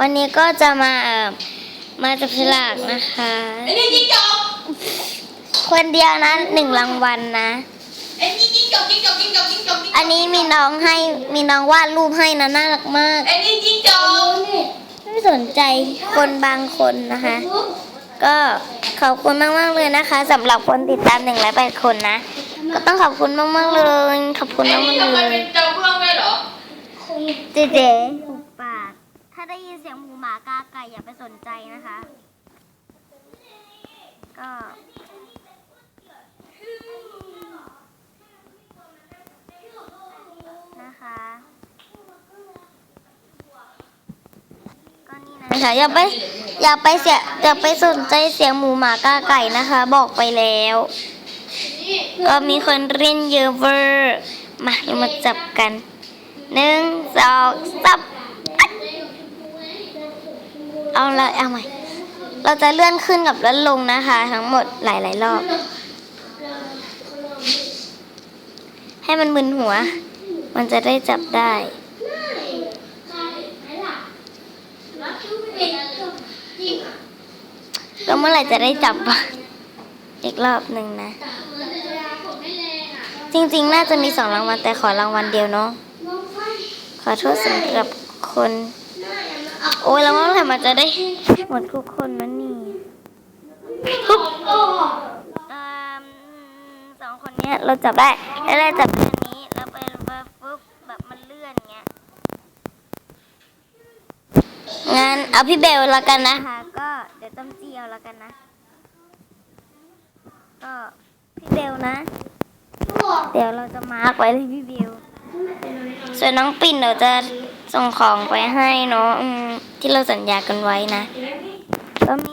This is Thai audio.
วันนี้ก็จะมาเอ่อมาจับฉลากนะคะไอ้นี่จิ้งจอกคนเดียวนะหนึ่งรางวัลนะไอ้นี่จิ้งจอกจิ้งจอกจิ้งจอกจิ้งจอกจิ้งจกอันนี้มีน้องให้มีน้องวาดรูปให้นะน่ารักมากไอ้นี่จิ้งจอกไม่สนใจคนบางคนนะคะ ก็ขอบคุณมากๆเลยนะคะสำหรับคนติดตามหนึ่งร้อยแปดคนนะก็ต้องขอบคุณมากๆเลยขอบคุณไอ้มากนี่ๆทำไมเลยเป็นเจ้าเพื่อนไม่เหรอเจ๊ ได้ยินเสียงหมูหมากาไก่อย่าไปสนใจนะคะ ก็นะคะก็นี่นะคะอย่าไปอย่าไปเสียอย่าไปสนใจเสียงหมูหมากาไก่นะคะ บอกไปแล้ว ก็มีคนเล่นเยอะเวอร์มาเรามาจับกันหนึ่งสองสามอัด เอาละเอาใหม่ เราจะเลื่อนขึ้นกับเลื่อนลงนะคะ ทั้งหมดหลาย ๆ รอบ ให้มันมึนหัว มันจะได้จับได้แล้วเมื่อไหร่จะได้จับอีกรอบหนึ่งนะ จริงๆ น่าจะมีสองรางวัลแต่ขอรางวัลเดียวเนาะขอโทษสำหรับคน โอ้ยแล้วเมื่อไหร่มันจะได้หมดทุกคนมันนี่ปุ๊บเอิ่มสองคนเนี้ยเราจับได้แล้วเราจับอันนี้แล้วไปแบบปุ๊บแบบมันเลื่อนเงี้ยงั้นเอาพี่เบลแล้วกันนะคะก็เดี๋ยวต้มเจียวแล้วกันนะ ก็พี่เบลนะ เดี๋ยวเราจะมาร์กไว้เลยพี่เบลส่วนน้องปิ่นเดี๋ยวจะ ส่งของไปให้เนาะอืมที่เราสัญญากันไว้นะก็มี